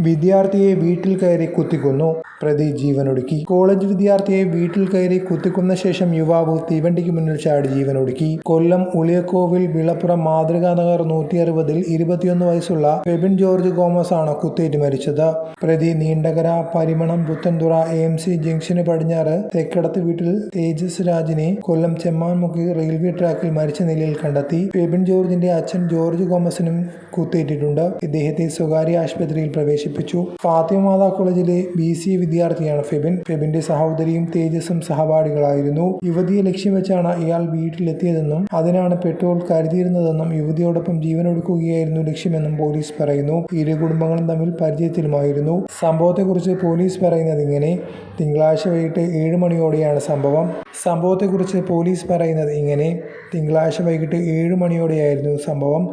വിദ്യാർത്ഥിയെ വീട്ടിൽ കയറി കുത്തിക്കൊന്നു. പ്രതി ജീവനൊടുക്കി. കോളേജ് വിദ്യാർത്ഥിയെ വീട്ടിൽ കയറി കുത്തിക്കൊന്ന ശേഷം യുവാവ് തീവണ്ടിക്ക് മുന്നിൽ ചാടി ജീവനൊടുക്കി. കൊല്ലം ഉളിയക്കോവിൽ വിളപ്പുറം മാതൃകാ നഗർ നൂറ്റി അറുപതിൽ ഇരുപത്തിയൊന്ന് വയസ്സുള്ള ഫെബിൻ ജോർജ് ഗോമസ് ആണ് കുത്തേറ്റ് മരിച്ചത്. പ്രതി നീണ്ടകര പരിമണം പുത്തൻതുറ എ സി ജംഗ്ഷന് പടിഞ്ഞാറ് തെക്കടത്ത് വീട്ടിൽ തേജസ് രാജിനെ കൊല്ലം ചെമ്മാൻമുക്കി റെയിൽവേ ട്രാക്കിൽ മരിച്ച നിലയിൽ കണ്ടെത്തി. ഫെബിൻ ജോർജിന്റെ അച്ഛൻ ജോർജ് ഗോമസിനും കുത്തേറ്റിട്ടുണ്ട്. ഇദ്ദേഹത്തെ സ്വകാര്യ ആശുപത്രിയിൽ പ്രവേശിപ്പിച്ചു. ഫാത്തിമാതാ കോളേജിലെ ബി സി വിദ്യാർത്ഥിയാണ് ഫെബിൻ. ഫെബിന്റെ സഹോദരിയും തേജസും സഹപാഠികളായിരുന്നു. യുവതിയെ ലക്ഷ്യം വെച്ചാണ് ഇയാൾ വീട്ടിലെത്തിയതെന്നും അതിനാണ് പെട്രോൾ കരുതിയിരുന്നതെന്നും യുവതിയോടൊപ്പം ജീവനൊടുക്കുകയായിരുന്നു ലക്ഷ്യമെന്നും പോലീസ് പറയുന്നു. ഇരു കുടുംബങ്ങളും തമ്മിൽ പരിചയത്തിലുമായിരുന്നു. സംഭവത്തെക്കുറിച്ച് പോലീസ് പറയുന്നത് ഇങ്ങനെ തിങ്കളാഴ്ച വൈകിട്ട് ഏഴ് മണിയോടെയാണ് സംഭവം. സംഭവത്തെക്കുറിച്ച് പോലീസ് പറയുന്നത് ഇങ്ങനെ തിങ്കളാഴ്ച വൈകിട്ട് ഏഴ് മണിയോടെയായിരുന്നു സംഭവം.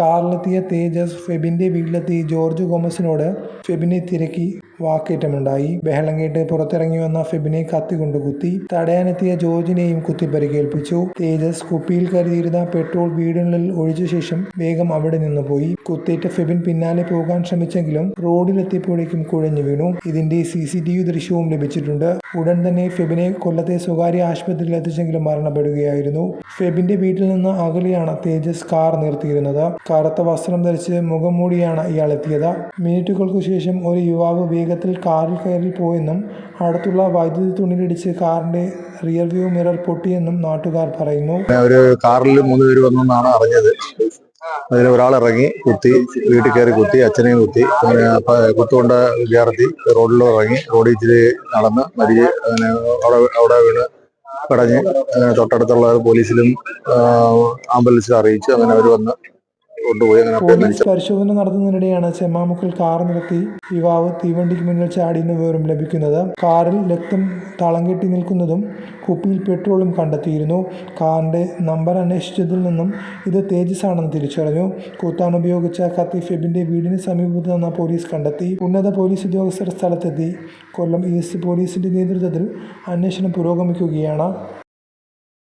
കാറിലെത്തിയ തേജസ് ഫെബിന്റെ വീട്ടിലെത്തി ജോർജ് ഗോമസിനോട് ഫെബിനെ തിരക്കി. വാക്കേറ്റമുണ്ടായി. ബഹളം കേട്ട് പുറത്തിറങ്ങി വന്ന ഫെബിനെ കത്തികൊണ്ട് കുത്തി. തടയാനെത്തിയ ജോർജിനെയും കുത്തി പരിക്കേൽപ്പിച്ചു തേജസ് കുപ്പിയിൽ കരുതിയിരുന്ന പെട്രോൾ വീടിനുള്ളിൽ ഒഴിച്ച ശേഷം വേഗം അവിടെ നിന്ന് പോയി. കുത്തേറ്റ ഫെബിൻ പിന്നാലെ പോകാൻ ശ്രമിച്ചെങ്കിലും റോഡിലെത്തിയപ്പോഴേക്കും കുഴഞ്ഞു വീണു. ഇതിന്റെ സി സി ടി വി ദൃശ്യവും ലഭിച്ചിട്ടുണ്ട്. ഉടൻ തന്നെ ഫെബിനെ കൊല്ലത്തെ സ്വകാര്യ ആശുപത്രിയിൽ എത്തിച്ചെങ്കിലും മരണപ്പെടുകയായിരുന്നു. ഫെബിന്റെ വീട്ടിൽ നിന്ന് അകലെയാണ് തേജസ് കാർ നിർത്തിയിരുന്നത്. കറുത്ത വസ്ത്രം ധരിച്ച് മുഖം മൂടിയാണ് ഇയാൾ എത്തിയത്. മിനിറ്റുകൾക്ക് ശേഷം ഒരു യുവാവ് വേഗത്തിൽ കാറിൽ കയറി പോയെന്നും അടുത്തുള്ള വൈദ്യുതി തുണിയിലിടിച്ച് കാറിന്റെ റിയർ വ്യൂ മിറർ പൊട്ടിയെന്നും നാട്ടുകാർ പറയുന്നു. ഒരു കാറിൽ മൂന്ന് പേര് വന്നെന്നാണ് അറിഞ്ഞത്. അതിൽ ഒരാൾ ഇറങ്ങി കുത്തി വീട്ടിൽ കയറി കുത്തി അച്ഛനെയും കുത്തി പിന്നെ വിദ്യാർത്ഥി റോഡിൽ ഇറങ്ങി റോഡിൽ ഇച്ചിരി നടന്ന് മരിച്ച് അങ്ങനെ അവിടെ വീണ് പടഞ്ഞ് തൊട്ടടുത്തുള്ള പോലീസിലും ആംബുലൻസിലും അറിയിച്ചു അങ്ങനെ അവർ വന്ന് കൊണ്ടുപോയി പോലീസ് പരിശോധന നടത്തുന്നതിനിടെയാണ് ചെമ്മാമുക്കിൽ കാർ നിർത്തി യുവാവ് തീവണ്ടിക്ക് മുന്നിൽ ചാടിയെന്ന വിവരം ലഭിക്കുന്നത്. കാറിൽ രക്തം തളം കെട്ടി നിൽക്കുന്നതും കുപ്പിയിൽ പെട്രോളും കണ്ടെത്തിയിരുന്നു. കാറിന്റെ നമ്പർ അന്വേഷിച്ചതിൽ നിന്നും ഇത് തേജസ് ആണെന്ന് തിരിച്ചറിഞ്ഞു. കൂത്താൻ ഉപയോഗിച്ച കത്തി ഫെബിന്റെ വീടിന് സമീപത്ത് നിന്ന് പോലീസ് കണ്ടെത്തി. ഉന്നത പോലീസ് ഉദ്യോഗസ്ഥർ സ്ഥലത്തെത്തി. കൊല്ലം ഈസ്റ്റ് പോലീസിന്റെ നേതൃത്വത്തിൽ അന്വേഷണം പുരോഗമിക്കുകയാണ്.